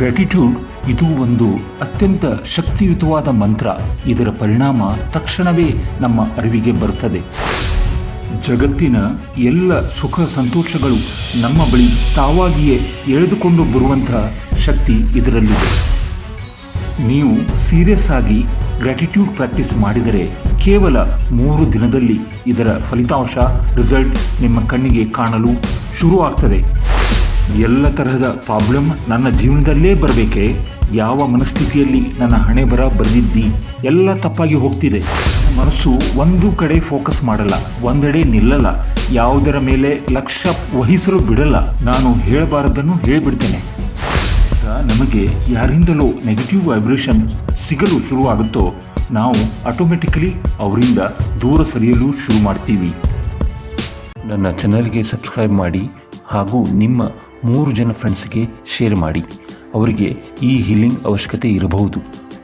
Gratitude ಇದು ಒಂದು ಅತ್ಯಂತ ಶಕ್ತಿಯುತವಾದ ಮಂತ್ರ. ಇದರ ಪರಿಣಾಮ ತಕ್ಷಣವೇ ನಮ್ಮ ಅರಿವಿಗೆ ಬರುತ್ತದೆ. ಜಗತ್ತಿನ ಎಲ್ಲ ಸುಖ ಸಂತೋಷಗಳು ನಮ್ಮ ಬಳಿ ತಾವಾಗಿಯೇ ಎಳೆದುಕೊಂಡು ಬರುವಂತಹ ಶಕ್ತಿ ಇದರಲ್ಲಿದೆ. ನೀವು ಸೀರಿಯಸ್ ಆಗಿ ಗ್ರ್ಯಾಟಿಟ್ಯೂಡ್ ಪ್ರಾಕ್ಟೀಸ್ ಮಾಡಿದರೆ ಕೇವಲ ಮೂರು ದಿನದಲ್ಲಿ ಇದರ ಫಲಿತಾಂಶ ರಿಸಲ್ಟ್ ನಿಮ್ಮ ಕಣ್ಣಿಗೆ ಕಾಣಲು ಶುರು ಆಗ್ತದೆ ಎಲ್ಲ ತರಹದ ಪ್ರಾಬ್ಲಮ್ ನನ್ನ ಜೀವನದಲ್ಲೇ ಬರಬೇಕೆ? ಯಾವ ಮನಸ್ಥಿತಿಯಲ್ಲಿ ನನ್ನ ಹಣೆ ಬರ ಬರೆದಿದ್ದಿ ಎಲ್ಲ ತಪ್ಪಾಗಿ ಹೋಗ್ತಿದೆ. ಮನಸ್ಸು ಒಂದು ಕಡೆ ಫೋಕಸ್ ಮಾಡಲ್ಲ, ಒಂದೆಡೆ ನಿಲ್ಲಲ್ಲ. ಯಾವುದರ ಮೇಲೆ ಲಕ್ಷ್ಯ ವಹಿಸಲು ಬಿಡಲ್ಲ. ನಾನು ಹೇಳಬಾರದನ್ನು ಹೇಳಿಬಿಡ್ತೇನೆ. ನಮಗೆ ಯಾರಿಂದಲೂ ನೆಗೆಟಿವ್ ವೈಬ್ರೇಷನ್ ಸಿಗಲು ಶುರುವಾಗುತ್ತೋ, ನಾವು ಆಟೋಮೆಟಿಕಲಿ ಅವರಿಂದ ದೂರ ಸರಿಯಲು ಶುರು ಮಾಡ್ತೀವಿ. ನನ್ನ ಚಾನಲ್ಗೆ ಸಬ್ಸ್ಕ್ರೈಬ್ ಮಾಡಿ. ಹಾಗೂ ನಿಮ್ಮ ಮೂರು ಜನ ಫ್ರೆಂಡ್ಸ್ಗೆ ಶೇರ್ ಮಾಡಿ. ಅವರಿಗೆ ಈ ಹೀಲಿಂಗ್ ಅವಶ್ಯಕತೆ ಇರಬಹುದು.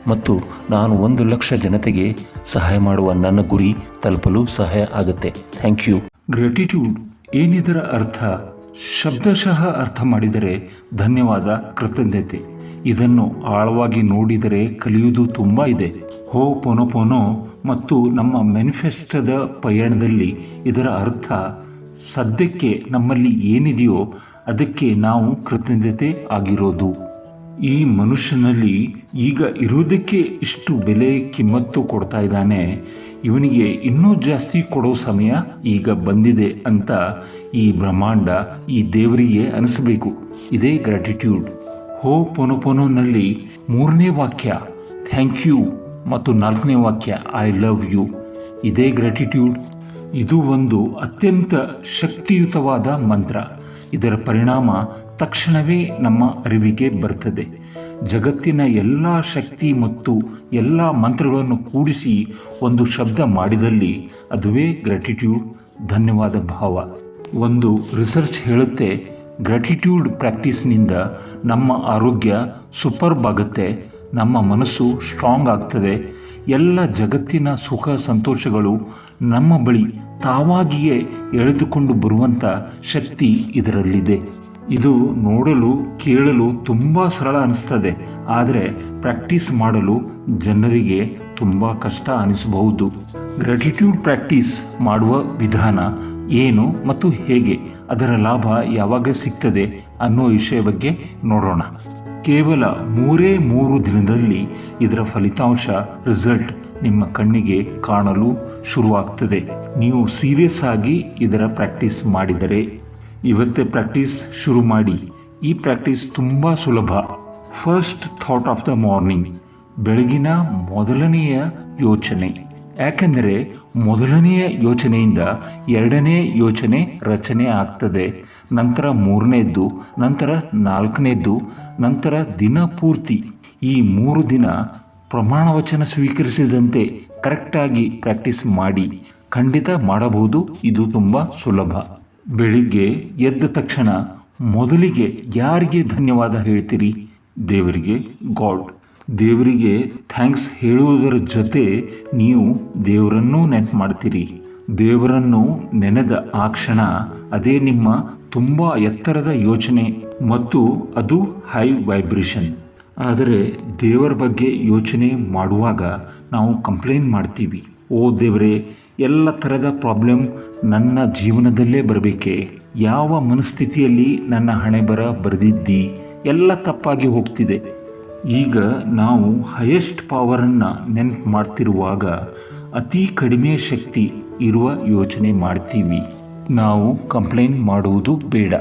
ಮತ್ತು ನಾನು ಒಂದು ಲಕ್ಷ ಜನತೆಗೆ ಸಹಾಯ ಮಾಡುವ ನನ್ನ ಗುರಿ ತಲುಪಲು ಸಹಾಯ ಆಗುತ್ತೆ. ಥ್ಯಾಂಕ್ ಯು ಗ್ರ್ಯಾಟಿಟ್ಯೂಡ್ ಏನಿದರ ಅರ್ಥ? ಶಬ್ದಶಃ ಅರ್ಥ ಮಾಡಿದರೆ ಧನ್ಯವಾದ, ಕೃತಜ್ಞತೆ. ಇದನ್ನು ಆಳವಾಗಿ ನೋಡಿದರೆ ಕಲಿಯುವುದು ತುಂಬ ಇದೆ. ಹೋ ಪೊನೊ ಪೊನೊ ಮತ್ತು ನಮ್ಮ ಮ್ಯಾನಿಫೆಸ್ಟೋದ ಪಯಣದಲ್ಲಿ ಇದರ ಅರ್ಥ ಸದ್ಯಕ್ಕೆ ನಮ್ಮಲ್ಲಿ ಏನಿದೆಯೋ ಅದಕ್ಕೆ ನಾವು ಕೃತಜ್ಞತೆ ಆಗಿರೋದು. ಈ ಮನುಷ್ಯನಲ್ಲಿ ಈಗ ಇರುವುದಕ್ಕೆ ಇಷ್ಟು ಬೆಲೆ, ಕಿಮ್ಮತ್ತು ಕೊಡ್ತಾ ಇದ್ದಾನೆ. ಇವನಿಗೆ ಇನ್ನೂ ಜಾಸ್ತಿ ಕೊಡೋ ಸಮಯ ಈಗ ಬಂದಿದೆ ಅಂತ ಈ ಬ್ರಹ್ಮಾಂಡ ಈ ದೇವರಿಗೆ ಅನಿಸಬೇಕು. ಇದೇ ಗ್ರ್ಯಾಟಿಟ್ಯೂಡ್ ಹೋ ಪೊನೊಪೊನೋನಲ್ಲಿ ಮೂರನೇ ವಾಕ್ಯ ಥ್ಯಾಂಕ್ ಯು ಮತ್ತು ನಾಲ್ಕನೇ ವಾಕ್ಯ ಐ ಲವ್ ಯು ಇದೇ ಗ್ರ್ಯಾಟಿಟ್ಯೂಡ್ ಇದು ಒಂದು ಅತ್ಯಂತ ಶಕ್ತಿಯುತವಾದ ಮಂತ್ರ. ಇದರ ಪರಿಣಾಮ ತಕ್ಷಣವೇ ನಮ್ಮ ಅರಿವಿಗೆ ಬರ್ತದೆ ಜಗತ್ತಿನ ಎಲ್ಲ ಶಕ್ತಿ ಮತ್ತು ಎಲ್ಲ ಮಂತ್ರಗಳನ್ನು ಕೂಡಿಸಿ ಒಂದು ಶಬ್ದ ಮಾಡಿದಲ್ಲಿ ಅದುವೇ ಗ್ರ್ಯಾಟಿಟ್ಯೂಡ್ ಧನ್ಯವಾದ ಭಾವ. ಒಂದು ರಿಸರ್ಚ್ ಹೇಳುತ್ತೆ ಗ್ರ್ಯಾಟಿಟ್ಯೂಡ್ ಪ್ರಾಕ್ಟೀಸ್ನಿಂದ ನಮ್ಮ ಆರೋಗ್ಯ ಸೂಪರ್ಬ್ ಆಗುತ್ತೆ, ನಮ್ಮ ಮನಸ್ಸು ಸ್ಟ್ರಾಂಗ್ ಆಗ್ತದೆ ಎಲ್ಲ ಜಗತ್ತಿನ ಸುಖ ಸಂತೋಷಗಳು ನಮ್ಮ ಬಳಿ ತಾವಾಗಿಯೇ ಎಳೆದುಕೊಂಡು ಬರುವಂಥ ಶಕ್ತಿ ಇದರಲ್ಲಿದೆ. ಇದು ನೋಡಲು, ಕೇಳಲು ತುಂಬ ಸರಳ ಅನಿಸ್ತದೆ. ಆದರೆ ಪ್ರಾಕ್ಟೀಸ್ ಮಾಡಲು ಜನರಿಗೆ ತುಂಬ ಕಷ್ಟ ಅನಿಸಬಹುದು. ಗ್ರ್ಯಾಟಿಟ್ಯೂಡ್ ಪ್ರಾಕ್ಟೀಸ್ ಮಾಡುವ ವಿಧಾನ ಏನು ಮತ್ತು ಹೇಗೆ, ಅದರ ಲಾಭ ಯಾವಾಗ ಸಿಗ್ತದೆ ಅನ್ನೋ ವಿಷಯ ಬಗ್ಗೆ ನೋಡೋಣ. ಕೇವಲ ಮೂರೇ ಮೂರು ದಿನದಲ್ಲಿ ಇದರ ಫಲಿತಾಂಶ ರಿಸಲ್ಟ್ ನಿಮ್ಮ ಕಣ್ಣಿಗೆ ಕಾಣಲು ಶುರುವಾಗ್ತದೆ. ನೀವು ಸೀರಿಯಸ್ ಆಗಿ ಇದರ ಪ್ರಾಕ್ಟೀಸ್ ಮಾಡಿದರೆ, ಇವತ್ತೇ ಪ್ರಾಕ್ಟೀಸ್ ಶುರು ಮಾಡಿ. ಈ ಪ್ರಾಕ್ಟೀಸ್ ತುಂಬ ಸುಲಭ. First thought of the morning ಬೆಳಗಿನ ಮೊದಲನೆಯ ಯೋಚನೆ. ಯಾಕೆಂದರೆ ಮೊದಲನೆಯ ಯೋಚನೆಯಿಂದ ಎರಡನೇ ಯೋಚನೆ ರಚನೆ ಆಗ್ತದೆ. ನಂತರ ಮೂರನೇದ್ದು, ನಂತರ ನಾಲ್ಕನೇದ್ದು, ನಂತರ ದಿನ ಪೂರ್ತಿ. ಈ ಮೂರು ದಿನ ಪ್ರಮಾಣ ವಚನ ಸ್ವೀಕರಿಸಿದಂತೆ ಕರೆಕ್ಟಾಗಿ ಪ್ರಾಕ್ಟೀಸ್ ಮಾಡಿ. ಖಂಡಿತ ಮಾಡಬಹುದು, ಇದು ತುಂಬ ಸುಲಭ. ಬೆಳಿಗ್ಗೆ ಎದ್ದ ತಕ್ಷಣ ಮೊದಲಿಗೆ ಯಾರಿಗೆ ಧನ್ಯವಾದ ಹೇಳ್ತೀರಿ? ದೇವರಿಗೆ, ಗಾಡ್. ದೇವರಿಗೆ ಥ್ಯಾಂಕ್ಸ್ ಹೇಳುವುದರ ಜೊತೆ ನೀವು ದೇವರನ್ನೂ ನೆನಪು ಮಾಡ್ತೀರಿ. ದೇವರನ್ನು ನೆನೆದ ಆ ಕ್ಷಣ ಅದೇ ನಿಮ್ಮ ತುಂಬ ಎತ್ತರದ ಯೋಚನೆ ಮತ್ತು ಅದು ಹೈ ವೈಬ್ರೇಷನ್ ಆದರೆ ದೇವರ ಬಗ್ಗೆ ಯೋಚನೆ ಮಾಡುವಾಗ ನಾವು ಕಂಪ್ಲೇಂಟ್ ಮಾಡ್ತೀವಿ. ಓ ದೇವರೇ, ಎಲ್ಲ ಥರದ ಪ್ರಾಬ್ಲಮ್ ನನ್ನ ಜೀವನದಲ್ಲೇ ಬರಬೇಕೆ? ಯಾವ ಮನಸ್ಥಿತಿಯಲ್ಲಿ ನನ್ನ ಹಣೆ ಬರ ಬರೆದಿದ್ದಿ? ಎಲ್ಲ ತಪ್ಪಾಗಿ ಹೋಗ್ತಿದೆ. ಈಗ ನಾವು ಹೈಯೆಸ್ಟ್ ಪವರನ್ನು ನೆನಪು ಮಾಡ್ತಿರುವಾಗ ಅತಿ ಕಡಿಮೆ ಶಕ್ತಿ ಇರುವ ಯೋಚನೆ ಮಾಡ್ತೀವಿ. ನಾವು ಕಂಪ್ಲೇಂಟ್ ಮಾಡುವುದು ಬೇಡ.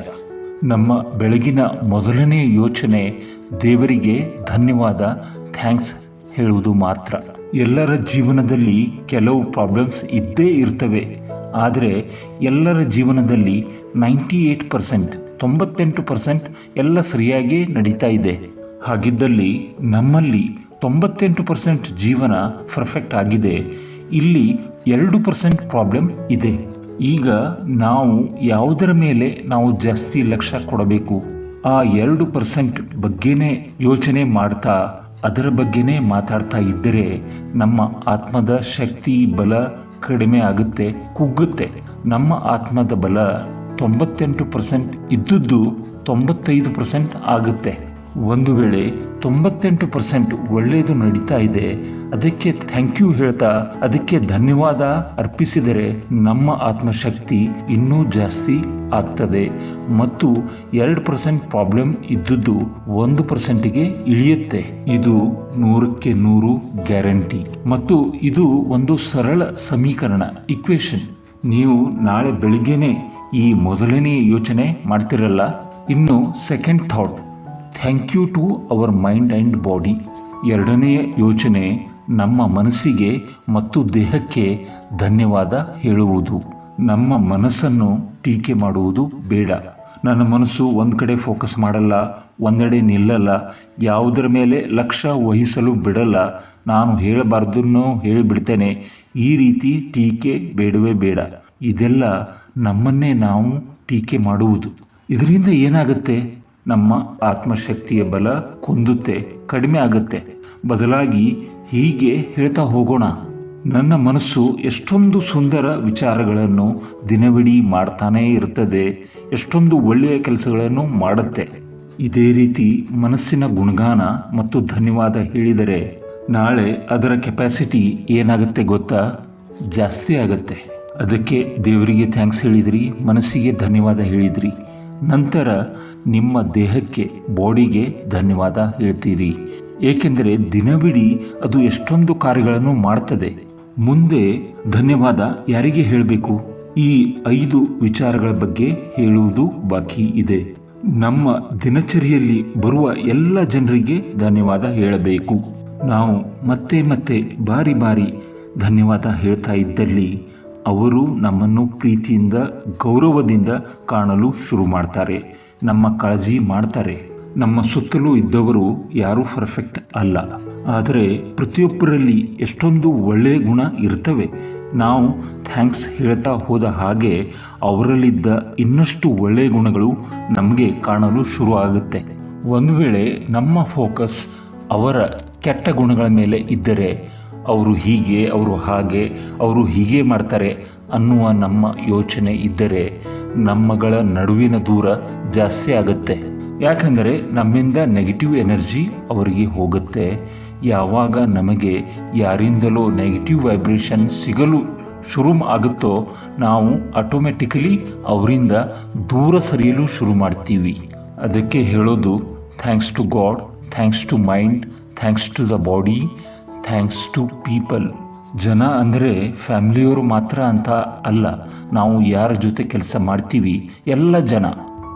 ನಮ್ಮ ಬೆಳಗಿನ ಮೊದಲನೇ ಯೋಚನೆ ದೇವರಿಗೆ ಧನ್ಯವಾದ ಥ್ಯಾಂಕ್ಸ್ ಹೇಳುವುದು ಮಾತ್ರ. ಎಲ್ಲರ ಜೀವನದಲ್ಲಿ ಕೆಲವು ಪ್ರಾಬ್ಲಮ್ಸ್ ಇದ್ದೇ ಇರ್ತವೆ. ಆದರೆ ಎಲ್ಲರ ಜೀವನದಲ್ಲಿ ನೈಂಟಿ ಏಯ್ಟ್ ಪರ್ಸೆಂಟ್ ತೊಂಬತ್ತೆಂಟು ಪರ್ಸೆಂಟ್ ಎಲ್ಲ ಸರಿಯಾಗಿ ನಡೀತಾ ಇದೆ. ಹಾಗಿದ್ದಲ್ಲಿ ನಮ್ಮಲ್ಲಿ ತೊಂಬತ್ತೆಂಟು ಪರ್ಸೆಂಟ್ ಜೀವನ ಪರ್ಫೆಕ್ಟ್ ಆಗಿದೆ. ಇಲ್ಲಿ ಎರಡು ಪರ್ಸೆಂಟ್ ಪ್ರಾಬ್ಲಮ್ ಇದೆ. ಈಗ ನಾವು ಯಾವುದರ ಮೇಲೆ ನಾವು ಜಾಸ್ತಿ ಲಕ್ಷ್ಯ ಕೊಡಬೇಕು? ಆ ಎರಡು ಪರ್ಸೆಂಟ್ ಬಗ್ಗೆನೇ ಯೋಚನೆ ಮಾಡ್ತಾ, ಅದರ ಬಗ್ಗೆನೇ ಮಾತಾಡ್ತಾ ಇದ್ದರೆ ನಮ್ಮ ಆತ್ಮದ ಶಕ್ತಿ, ಬಲ ಕಡಿಮೆ ಆಗುತ್ತೆ, ಕುಗ್ಗುತ್ತೆ. ನಮ್ಮ ಆತ್ಮದ ಬಲ ತೊಂಬತ್ತೆಂಟು ಪರ್ಸೆಂಟ್ ಇದ್ದದ್ದು ತೊಂಬತ್ತೈದು ಪರ್ಸೆಂಟ್ ಆಗುತ್ತೆ. ಒಂದು ವೇಳೆ ತೊಂಬತ್ತೆಂಟು ಪರ್ಸೆಂಟ್ ಒಳ್ಳೆಯದು ನಡೀತಾ ಇದೆ, ಅದಕ್ಕೆ ಥ್ಯಾಂಕ್ ಯು ಹೇಳ್ತಾ ಅದಕ್ಕೆ ಧನ್ಯವಾದ ಅರ್ಪಿಸಿದರೆ ನಮ್ಮ ಆತ್ಮಶಕ್ತಿ ಇನ್ನೂ ಜಾಸ್ತಿ ಆಗ್ತದೆ ಮತ್ತು ಎರಡು ಪರ್ಸೆಂಟ್ ಪ್ರಾಬ್ಲಮ್ ಇದ್ದದ್ದು ಒಂದು ಪರ್ಸೆಂಟಿಗೆ ಇಳಿಯುತ್ತೆ. ಇದು ನೂರಕ್ಕೆ ನೂರು ಗ್ಯಾರಂಟಿ. ಮತ್ತು ಇದು ಒಂದು ಸರಳ ಸಮೀಕರಣ, ಇಕ್ವೇಶನ್. ನೀವು ನಾಳೆ ಬೆಳಿಗ್ಗೆನೆ ಈ ಮೊದಲನೇ ಯೋಚನೆ ಮಾಡ್ತಿರಲ್ಲ? ಇನ್ನು second thought thank you to our mind and body ಎರಡನೆಯ ಯೋಚನೆ, ನಮ್ಮ ಮನಸ್ಸಿಗೆ ಮತ್ತು ದೇಹಕ್ಕೆ ಧನ್ಯವಾದ ಹೇಳುವುದು. ನಮ್ಮ ಮನಸ್ಸನ್ನು ಟೀಕೆ ಮಾಡುವುದು ಬೇಡ. ನನ್ನ ಮನಸ್ಸು ಒಂದು ಕಡೆ ಫೋಕಸ್ ಮಾಡಲ್ಲ, ಒಂದೆಡೆ ನಿಲ್ಲಲ್ಲ, ಯಾವುದರ ಮೇಲೆ ಲಕ್ಷ್ಯ ವಹಿಸಲು ಬಿಡಲ್ಲ. ನಾನು ಹೇಳಬಾರ್ದನ್ನು ಹೇಳಿಬಿಡ್ತೇನೆ. ಈ ರೀತಿ ಟೀಕೆ ಬೇಡವೇ ಬೇಡ. ಇದೆಲ್ಲ ನಮ್ಮನ್ನೇ ನಾವು ಟೀಕೆ ಮಾಡುವುದು. ಇದರಿಂದ ಏನಾಗುತ್ತೆ? ನಮ್ಮ ಆತ್ಮಶಕ್ತಿಯ ಬಲ ಕುಂದುತ್ತೆ, ಕಡಿಮೆ ಆಗುತ್ತೆ. ಬದಲಾಗಿ ಹೀಗೆ ಹೇಳ್ತಾ ಹೋಗೋಣ. ನನ್ನ ಮನಸ್ಸು ಎಷ್ಟೊಂದು ಸುಂದರ ವಿಚಾರಗಳನ್ನು ದಿನವಿಡೀ ಮಾಡ್ತಾನೇ ಇರ್ತದೆ, ಎಷ್ಟೊಂದು ಒಳ್ಳೆಯ ಕೆಲಸಗಳನ್ನು ಮಾಡುತ್ತೆ. ಇದೇ ರೀತಿ ಮನಸ್ಸಿನ ಗುಣಗಾನ ಮತ್ತು ಧನ್ಯವಾದ ಹೇಳಿದರೆ ನಾಳೆ ಅದರ ಕೆಪಾಸಿಟಿ ಏನಾಗುತ್ತೆ ಗೊತ್ತಾ? ಜಾಸ್ತಿ ಆಗುತ್ತೆ. ಅದಕ್ಕೆ ದೇವರಿಗೆ ಥ್ಯಾಂಕ್ಸ್ ಹೇಳಿದ್ರಿ, ಮನಸ್ಸಿಗೆ ಧನ್ಯವಾದ ಹೇಳಿದ್ರಿ. ನಂತರ ನಿಮ್ಮ ದೇಹಕ್ಕೆ, ಬಾಡಿಗೆ ಧನ್ಯವಾದ ಹೇಳ್ತೀರಿ. ಏಕೆಂದರೆ ದಿನವಿಡೀ ಅದು ಎಷ್ಟೊಂದು ಕಾರ್ಯಗಳನ್ನು ಮಾಡ್ತದೆ. ಮುಂದೆ ಧನ್ಯವಾದ ಯಾರಿಗೆ ಹೇಳಬೇಕು? ಈ ಐದು ವಿಚಾರಗಳ ಬಗ್ಗೆ ಹೇಳುವುದು ಬಾಕಿ ಇದೆ. ನಮ್ಮ ದಿನಚರಿಯಲ್ಲಿ ಬರುವ ಎಲ್ಲ ಜನರಿಗೆ ಧನ್ಯವಾದ ಹೇಳಬೇಕು. ನಾವು ಮತ್ತೆ ಮತ್ತೆ ಬಾರಿ ಬಾರಿ ಧನ್ಯವಾದ ಹೇಳ್ತಾ ಇದ್ದಲ್ಲಿ ಅವರು ನಮ್ಮನ್ನು ಪ್ರೀತಿಯಿಂದ, ಗೌರವದಿಂದ ಕಾಣಲು ಶುರು ಮಾಡ್ತಾರೆ. ನಮ್ಮ ಕಾಳಜಿ ಮಾಡ್ತಾರೆ. ನಮ್ಮ ಸುತ್ತಲೂ ಇದ್ದವರು ಯಾರೂ ಪರ್ಫೆಕ್ಟ್ ಅಲ್ಲ. ಆದರೆ ಪ್ರತಿಯೊಬ್ಬರಲ್ಲಿ ಎಷ್ಟೊಂದು ಒಳ್ಳೆಯ ಗುಣ ಇರ್ತವೆ. ನಾವು ಥ್ಯಾಂಕ್ಸ್ ಹೇಳ್ತಾ ಹೋದ ಹಾಗೆ ಅವರಲ್ಲಿದ್ದ ಇನ್ನಷ್ಟು ಒಳ್ಳೆಯ ಗುಣಗಳು ನಮಗೆ ಕಾಣಲು ಶುರು ಆಗುತ್ತೆ. ಒಂದು ವೇಳೆ ನಮ್ಮ ಫೋಕಸ್ ಅವರ ಕೆಟ್ಟ ಗುಣಗಳ ಮೇಲೆ ಇದ್ದರೆ ಅವರು ಹೀಗೆ, ಅವರು ಹಾಗೆ, ಅವರು ಹೀಗೆ ಮಾಡ್ತಾರೆ ಅನ್ನುವ ನಮ್ಮ ಯೋಚನೆ ಇದ್ದರೆ ನಮ್ಮಗಳ ನಡುವಿನ ದೂರ ಜಾಸ್ತಿ ಆಗುತ್ತೆ. ಯಾಕಂದರೆ ನಮ್ಮಿಂದ ನೆಗೆಟಿವ್ ಎನರ್ಜಿ ಅವರಿಗೆ ಹೋಗುತ್ತೆ. ಯಾವಾಗ ನಮಗೆ ಯಾರಿಂದಲೋ ನೆಗೆಟಿವ್ ವೈಬ್ರೇಷನ್ ಸಿಗಲು ಶುರು ಆಗುತ್ತೋ ನಾವು ಆಟೋಮೆಟಿಕಲಿ ಅವರಿಂದ ದೂರ ಸರಿಯಲು ಶುರು ಮಾಡ್ತೀವಿ. ಅದಕ್ಕೆ ಹೇಳೋದು thanks to God thanks to mind thanks to the body thanks to people ಜನ ಅಂದರೆ ಫ್ಯಾಮ್ಲಿಯವರು ಮಾತ್ರ ಅಂತ ಅಲ್ಲ, ನಾವು ಯಾರ ಜೊತೆ ಕೆಲಸ ಮಾಡ್ತೀವಿ? ಎಲ್ಲ ಜನ.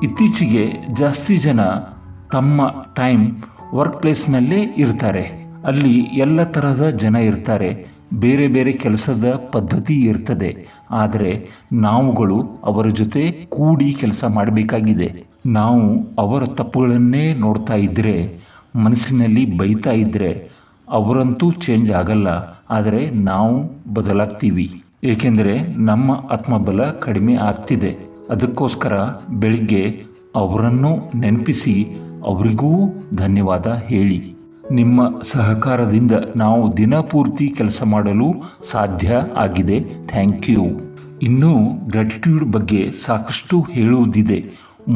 ಇತ್ತೀಚೆಗೆ ಜಾಸ್ತಿ ಜನ ತಮ್ಮ ಟೈಮ್ ವರ್ಕ್ ಪ್ಲೇಸ್ನಲ್ಲೇ ಇರ್ತಾರೆ. ಅಲ್ಲಿ ಎಲ್ಲ ತರಹದ ಜನ ಇರ್ತಾರೆ. ಬೇರೆ ಬೇರೆ ಕೆಲಸದ ಪದ್ಧತಿ ಇರ್ತದೆ. ಆದರೆ ನಾವುಗಳು ಅವರ ಜೊತೆ ಕೂಡಿ ಕೆಲಸ ಮಾಡಬೇಕಾಗಿದೆ. ನಾವು ಅವರ ತಪ್ಪುಗಳನ್ನೇ ನೋಡ್ತಾ ಇದ್ದರೆ ಮನಸ್ಸಿನಲ್ಲಿ ಬೈತಾ ಇದ್ದರೆ ಅವರಂತೂ ಚೇಂಜ್ ಆಗಲ್ಲ, ಆದರೆ ನಾವು ಬದಲಾಗ್ತೀವಿ. ಏಕೆಂದರೆ ನಮ್ಮ ಆತ್ಮಬಲ ಕಡಿಮೆ ಆಗ್ತಿದೆ. ಅದಕ್ಕೋಸ್ಕರ ಬೆಳಿಗ್ಗೆ ಅವರನ್ನು ನೆನಪಿಸಿ ಅವರಿಗೂ ಧನ್ಯವಾದ ಹೇಳಿ. ನಿಮ್ಮ ಸಹಕಾರದಿಂದ ನಾವು ದಿನಪೂರ್ತಿ ಕೆಲಸ ಮಾಡಲು ಸಾಧ್ಯ ಆಗಿದೆ. ಥ್ಯಾಂಕ್ ಯು ಇನ್ನೂ ಗ್ರ್ಯಾಟಿಟ್ಯೂಡ್ ಬಗ್ಗೆ ಸಾಕಷ್ಟು ಹೇಳುವುದಿದೆ.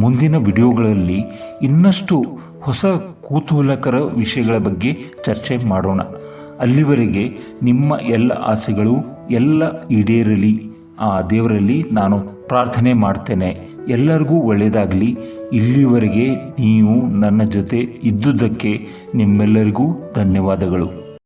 ಮುಂದಿನ ವಿಡಿಯೋಗಳಲ್ಲಿ ಇನ್ನಷ್ಟು ಹೊಸ ಕುತೂಹಲಕರ ವಿಷಯಗಳ ಬಗ್ಗೆ ಚರ್ಚೆ ಮಾಡೋಣ. ಅಲ್ಲಿವರೆಗೆ ನಿಮ್ಮ ಎಲ್ಲ ಆಸೆಗಳು ಎಲ್ಲ ಈಡೇರಲಿ. ಆ ದೇವರಲ್ಲಿ ನಾನು ಪ್ರಾರ್ಥನೆ ಮಾಡ್ತೇನೆ. ಎಲ್ಲರಿಗೂ ಒಳ್ಳೆಯದಾಗಲಿ. ಇಲ್ಲಿವರೆಗೆ ನೀವು ನನ್ನ ಜೊತೆ ಇದ್ದುದಕ್ಕೆ ನಿಮ್ಮೆಲ್ಲರಿಗೂ ಧನ್ಯವಾದಗಳು.